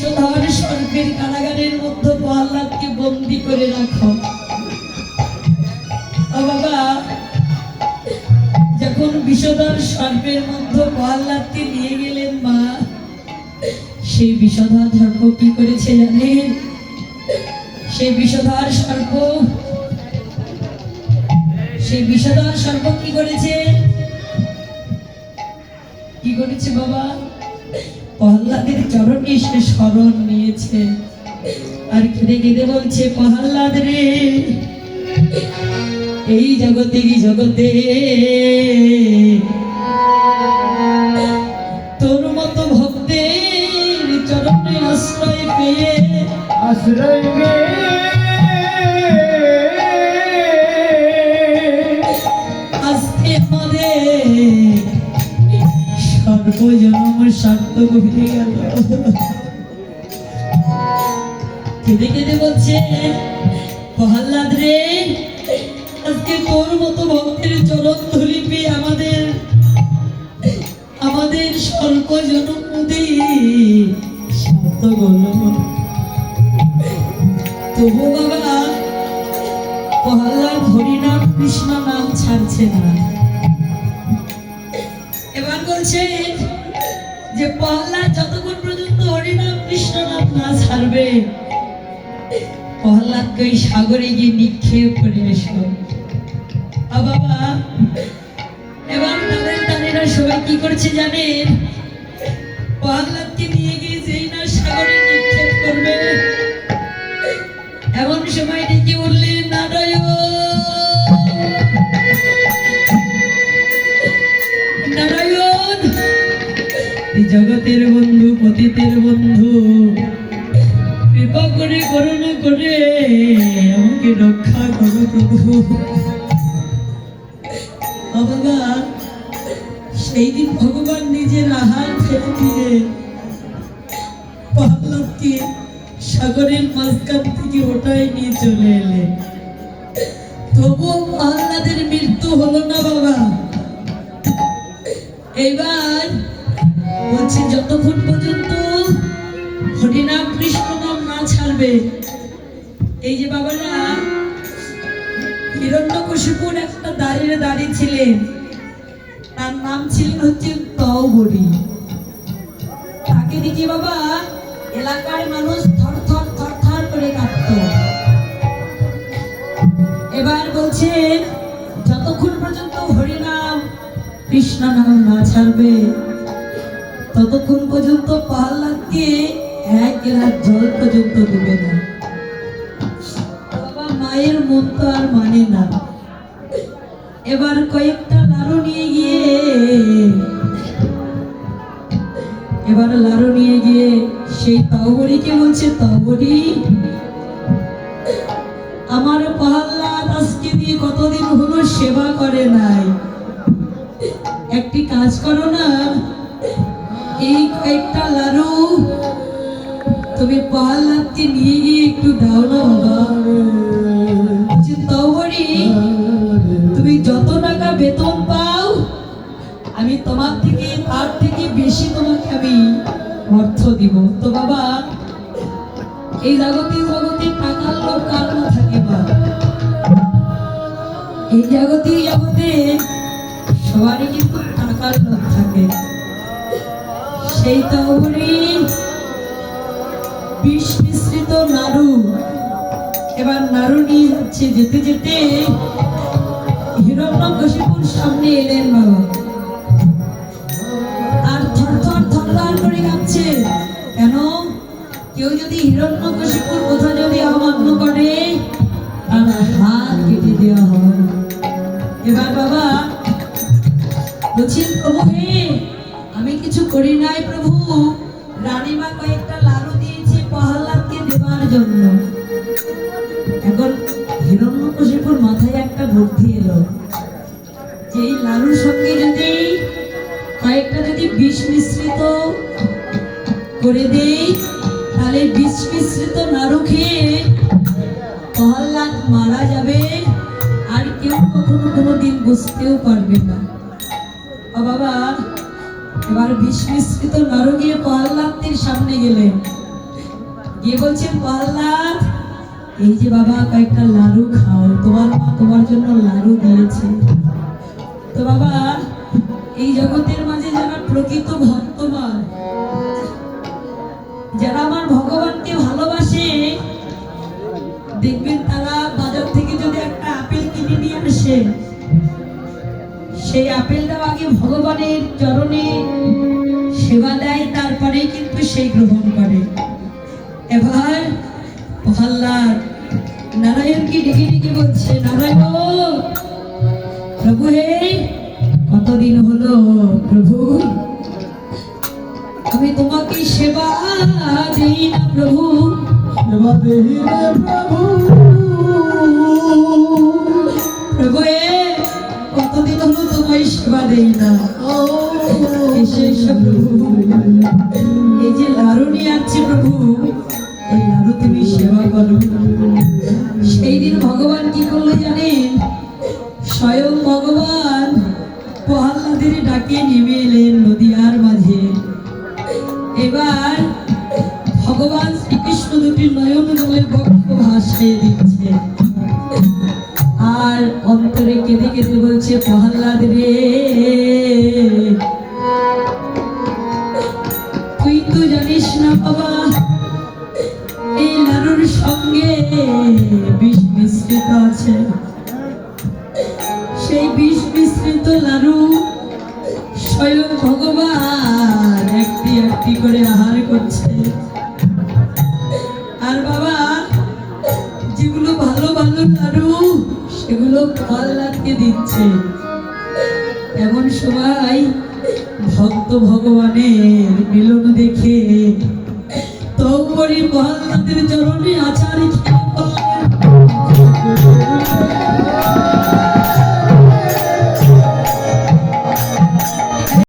বিষধর সর্পের কারাগারের মধ্যে প্রহ্লাদকে বন্দি করে রাখো। বাবা, যখন বিষধর সর্পের মধ্যে প্রহ্লাদকে নিয়ে গেলেন মা, সেই বিষধর সর্প কি করেছে জানেন? সেই বিষধর সর্প সেই বিষধর সর্প কি করেছে? কি করেছে বাবা? প্রহ্লাদের চরণে সে স্মরণ নিয়েছে। আর কেঁদে কেঁদে বলছে প্রহ্লাদ রে। এই জগতে কি জগতে তোর মতো ভক্তের চরণে আশ্রয় পেয়ে আশ্রয় গে সর্বজনম সার্থক হয়ে গেল। কেঁদে কেঁদে বলছে, প্রহ্লাদ রে, আজকে তোর মতো ভক্তের চরণ ধুলি আমাদের আমাদের সর্বজনম মোদী সার্থক হলো তবু বাবা, প্রহ্লাদ হরিনাম কৃষ্ণ নাম ছাড়ছে না। এবার বলছে যে প্রহ্লাদ যতক্ষণ পর্যন্ত হরিনাম কৃষ্ণ নাম না ছাড়বে প্রহ্লাদকে ওই সাগরে গিয়ে নিক্ষেপ এসো বাবা, এবার তাদের তাদেরা সবাই কি করছে জানেন? প্রহ্লাদকে নিয়ে গিয়ে যেই না সাগরে নিক্ষেপ করবে, এমন সময় ডেকে নারায়ণ নারায়ণ বন্ধু বন্ধু। কৃপা করে করে আমাকে রক্ষা করো প্রভু। সেই দিন ভগবান নিজের আহার ফেলে দিয়ে সাগরের মাঝখান থেকে ওটাই নিয়ে চলে এলে তবুও প্রহ্লাদের মৃত্যু হলো না বাবা। এবার বলছে, যতক্ষণ পর্যন্ত না এই যে বাবারা, হিরণ্যকশিপুর একটা দাঁড়িয়ে দাঁড়িয়ে ছিলেন তার নাম ছিলেন হচ্ছে তহবরী। তাকে দেখি বাবা, এলাকার মানুষ থর থর থর থর করে কাঁপত। এবার বলছে যতক্ষণ পর্যন্ত হরিনাম কৃষ্ণ নাম না ছাড়বে ততক্ষণ পর্যন্ত প্রহ্লাদকে এক মন এবার কয়েকটা নিয়ে গিয়ে, এবার লাড়ু নিয়ে বলছে তহবরী আমার প্রহ্লাদ আজকে দিয়ে কতদিন হলো সেবা করে নাই। একটি কাজ করো না, এই কয়েকটা লাড়ু তুমি প্রহ্লাদকে নিয়ে গিয়ে একটু দাও তুমি যত টাকা বেতন পাও, আমি তোমার থেকে, তার থেকে বেশি তোমাকে আমি অর্থ দিব। তো বাবা, এই জগতে জগতে টাকার লোক কার না থাকে বা এই জগতে জগতে সবারই কিন্তু টাকার লোক থাকে। সেই তহরি বিষ মিশ্রিত নাড়ু। এবার নাড়ু নিয়ে যাচ্ছে যেতে যেতে হিরণ্যকশিপুর সামনে এলেন বাবা। আর থর থর থর থর করে কাঁপছে। কেন? কেউ যদি হিরণ্যকশিপুর কথা যদি অমান্য করে, তার হাত কেটে দেওয়া হয় এবার বাবা, বলছেন, প্রভু হে, আমি কিছু করি নাই প্রভু। রানীমা কয়েকটা দিয়েছে প্রহ্লাদকে দেওয়ার জন্য। এখন হিরণ্যকশিপুর মাথায় একটা বুদ্ধি এলো। যে এই লাড়ুর সঙ্গে যদি কয়েকটা যদি বিষ মিশ্রিত করে দেই, তাহলে বিষ মিশ্রিত নাড়ু খেয়ে প্রহ্লাদ মারা যাবে। আর কেউ কখনো কোনো দিন বুঝতেও পারবে না। বাবা, এবার বিষ মিশ্রিত নাড়ু গিয়ে প্রহ্লাদের সামনে গেলেন। গিয়ে বলছেন প্রহ্লাদ এই যে বাবা, কয়েকটা লাড়ু খাও। তোমার মা তোমার জন্য লাড়ু দিয়েছে। তো বাবা, এই জগতের মাঝে যারা প্রকৃত ভক্তমান যারা আমার ভগবানকে ভালোবাসে, দেখবেন তারা বাজার থেকে যদি একটা আপেল কিনে নিয়ে আসে, সেই আপেলটাও আগে ভগবানের চরণে সেবা দেয়, তারপরেই কিন্তু সেই গ্রহণ করে। এবার প্রহ্লাদ নারায়ণকে ডেকে ডেকে বলছে নারায়ণ প্রভু হে কতদিন হলো প্রভু? আমি তোমাকে সেবা দেই না প্রভু। সেবা দেহি রে প্রভু। প্রভু হে কতদিন হলো তোমায় সেবা দেই না? ও। এসে প্রভু। এই যে লাড়ু নিয়ে আসছে প্রভু তুমি সেবা করো। সেই দিন ভগবান কি করল জানেন? স্বয়ং ভগবান ডাকে নেমে এলেন নদিয়ার মাঝে। এবার ভগবান শ্রীকৃষ্ণ দুটি নয়ন জলে বক্ষ ভাসিয়ে দিচ্ছে। আর অন্তরে কেঁদে কেঁদে বলছে, প্রহ্লাদ রে, তুই তো জানিস না বাবা আছে। সেই বিষ মিশ্রিত লাড়ু স্বয়ং ভগবান একটি একটি করে আহার করছে। আর বাবা, যেগুলো ভালো ভালো লাড়ু, সেগুলো প্রহ্লাদকে দিচ্ছে। এমন সবাই ভক্ত ভগবানের মিলন দেখে তৌপরি প্রহ্লাদের চরণে আচার খেয়ে